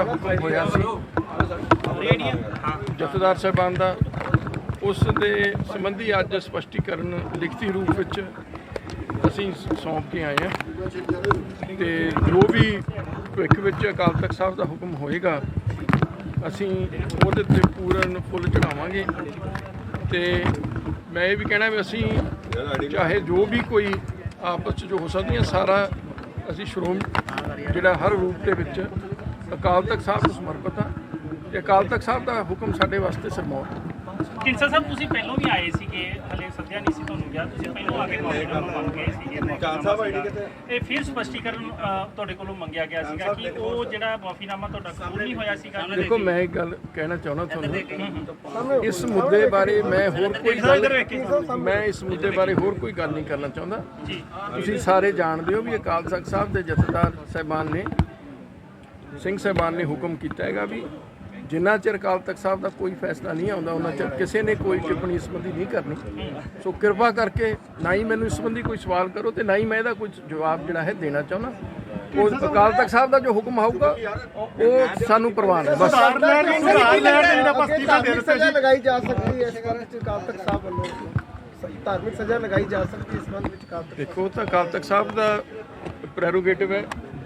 ਦਾ ਹੁਕਮ ਹੋਇਆ ਸੀ ਜਥੇਦਾਰ ਸਾਹਿਬਾਨ ਦਾ, ਉਸ ਦੇ ਸੰਬੰਧੀ ਅੱਜ ਸਪਸ਼ਟੀਕਰਨ ਲਿਖਤੀ ਰੂਪ ਵਿੱਚ ਅਸੀਂ ਸੌਂਪ ਕੇ ਆਏ ਹਾਂ। ਤੇ ਜੋ ਵੀ ਭਵਿੱਖ ਵਿੱਚ ਅਕਾਲ ਤਖਤ ਸਾਹਿਬ ਦਾ ਹੁਕਮ ਹੋਏਗਾ, ਅਸੀਂ ਉਹਦੇ ਤੇ ਪੂਰਨ ਫੁੱਲ ਚੜਾਵਾਂਗੇ। ਤੇ ਮੈਂ ਇਹ ਵੀ ਕਹਿਣਾ ਵੀ ਅਸੀਂ ਚਾਹੇ ਜੋ ਵੀ ਕੋਈ ਆਪਸ 'ਚ ਜੋ ਹੋ ਸਕਦੀਆਂ, ਸਾਰਾ ਅਸੀਂ ਸ਼੍ਰੋਮ ਜਿਹੜਾ ਹਰ ਰੂਪ ਦੇ ਵਿੱਚ ਅਕਾਲ ਤਖਤ ਸਾਹਿਬ ਨੂੰ ਸਮਰਪਿਤ ਆ। ਤੇ ਅਕਾਲ ਤਖਤ ਸਾਹਿਬ ਦਾ ਹੁਕਮ ਸਾਡੇ ਵਾਸਤੇ ਸਰਮੌਰ ਹੈ ਕਿੰਸਾ ਸਾਹਿਬ ਤੁਸੀਂ ਪਹਿਲਾਂ ਵੀ ਆਏ ਸੀਗੇ ਹਲੇ ਸੱਦਿਆ ਨਹੀਂ ਸੀ ਤੁਹਾਨੂੰ ਗਿਆ ਤੁਸੀਂ ਪਹਿਲਾਂ ਆ ਕੇ ਮਾਫੀਨਾਮਾ ਮੰਗ ਗਏ ਸੀਗੇ। ਇਹ ਫਿਰ ਸਪਸ਼ਟੀਕਰਨ ਅ, ਤੁਹਾਡੇ ਕੋਲੋਂ ਮੰਗਿਆ ਗਿਆ ਸੀਗਾ ਕਿ ਉਹ ਜਿਹੜਾ ਮਾਫੀਨਾਮਾ ਤੁਹਾਡਾ ਕਬੂਲ ਨਹੀਂ ਹੋਇਆ ਸੀਗਾ। ਦੇਖੋ ਮੈਂ ਇੱਕ ਗੱਲ ਕਹਿਣਾ ਚਾਹੁੰਦਾ ਤੁਹਾਨੂੰ। ਇਸ ਮੁੱਦੇ ਬਾਰੇ ਮੈਂ ਹੋਰ ਕੋਈ ਗੱਲ ਮੈਂ ਇਸ ਮੁੱਦੇ ਬਾਰੇ ਹੋਰ ਕੋਈ ਗੱਲ ਨਹੀਂ ਕਰਨਾ ਚਾਹੁੰਦਾ। ਜੀ। ਤੁਸੀਂ ਸਾਰੇ ਜਾਣਦੇ ਹੋ ਵੀ ਅਕਾਲ ਤਖਤ ਸਾਹਿਬ ਦੇ ਜਥੇਦਾਰ ਸਹਿਬਾਨ ਨੇ। ਸਿੰਘ ਸਹਿਬਾਨ ਨੇ ਹੁਕਮ ਕੀਤਾ ਹੈਗਾ ਵੀ ਜਿੰਨਾ ਚਿਰ ਅਕਾਲ ਤਖਤ ਸਾਹਿਬ ਦਾ ਕੋਈ ਫੈਸਲਾ ਨਹੀਂ ਆਉਂਦਾ ਉਹਨਾਂ ਚਿਰ ਕਿਸੇ ਨੇ ਕੋਈ ਟਿੱਪਣੀ ਇਸ ਸੰਬੰਧੀ ਨਹੀਂ ਕਰਨੀ। ਸੋ ਕਿਰਪਾ ਕਰਕੇ ਨਾ ਹੀ ਮੈਨੂੰ ਇਸ ਸੰਬੰਧੀ ਕੋਈ ਸਵਾਲ ਕਰੋ ਤੇ ਨਾ ਹੀ ਮੈਂ ਇਹਦਾ ਕੋਈ ਜਵਾਬ ਜਿਹੜਾ ਹੈ ਦੇਣਾ ਚਾਹੁੰਦਾ। ਉਹ ਅਕਾਲ ਤਖਤ ਸਾਹਿਬ ਦਾ ਜੋ ਹੁਕਮ ਆਊਗਾ ਉਹ ਸਾਨੂੰ ਪ੍ਰਵਾਨ ਹੈ ਬਸ। ਸਜ਼ਾ ਲਗਾਈ ਜਾ ਸਕਦੀ ਹੈ ਇਸ ਕਾਰਨ ਚ ਅਕਾਲ ਤਖਤ ਸਾਹਿਬ ਵੱਲੋਂ। ਧਾਰਮਿਕ ਸਜ਼ਾ ਲਗਾਈ ਜਾ ਸਕਦੀ ਹੈ ਇਸ ਸੰਬੰਧ ਵਿੱਚ ਅਕਾਲ ਤਖਤ ਦੇਖੋ ਉਹ ਤਾਂ ਅਕਾਲ ਤਖਤ ਸਾਹਿਬ ਦਾ ਪ੍ਰੈਰੋਗੇਟਿਵ ਹੈ।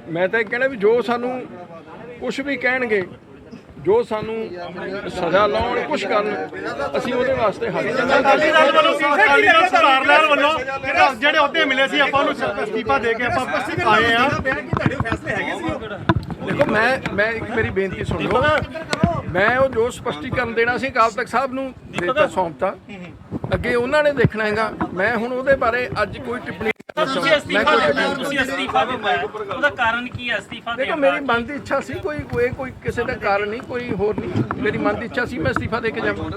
ਮੈਂ ਤਾਂ ਇਹ ਕਹਿਣਾ ਵੀ ਜੋ ਸਾਨੂੰ ਕੁਝ ਵੀ ਕਹਿਣਗੇ ਜੋ ਸਾਨੂੰ ਸਜ਼ਾ ਲਾਉਣ ਕੁਝ ਕਰਨ ਅਸੀਂ ਉਹਦੇ ਵਾਸਤੇ ਹਾਜ਼ਰ ਹਾਂ। ਅਕਾਲੀ ਦਲ ਵੱਲੋਂ ਅਕਾਲੀ ਦਲ ਸਰਕਾਰ ਲੈਣ ਵੱਲੋਂ ਜਿਹੜੇ ਜਿਹੜੇ ਅਹੁਦੇ ਮਿਲੇ ਸੀ ਆਪਾਂ ਨੂੰ ਅਸਤੀਫਾ ਦੇ ਕੇ ਆਪਾਂ ਆਏ ਆ ਦੇਖੋ ਮੈਂ ਮੈਂ ਇੱਕ ਮੇਰੀ ਬੇਨਤੀ ਸੁਣ ਲਓ। ਮੈਂ ਉਹ ਜੋ ਸਪਸ਼ਟੀਕਰਨ ਦੇਣਾ ਸੀ ਅਕਾਲ ਤਖਤ ਸਾਹਿਬ ਨੂੰ ਦੇਤਾ ਸੌਂਪਤਾ। ਅੱਗੇ ਉਹਨਾਂ ਨੇ ਦੇਖਣਾ ਹੈਗਾ। ਮੈਂ ਹੁਣ ਉਹਦੇ ਬਾਰੇ ਅੱਜ ਕੋਈ ਟਿੱਪਣੀ ਕਰਨਾ ਤੁਸੀਂ ਅਸਤੀਫਾ ਕੋਈ ਦਿੱਤਾ ਤੁਸੀਂ ਅਸਤੀਫਾ ਦਿੱਤਾ ਉਹਦਾ ਕਾਰਨ ਕੀ ਹੈ? ਅਸਤੀਫਾ ਦੇਖੋ ਦੇਣ ਮੇਰੀ ਦਾ? ਮਨ ਦੀ ਇੱਛਾ ਸੀ ਕੋਈ ਕੋਈ ਕੋਈ ਕਿਸੇ ਦਾ ਕਾਰਨ ਨਹੀਂ ਕੋਈ ਹੋਰ ਨਹੀਂ। ਮੇਰੀ ਮਨ ਦੀ ਇੱਛਾ ਸੀ ਮੈਂ ਅਸਤੀਫਾ ਦੇ ਕੇ ਜਾਵਾਂ।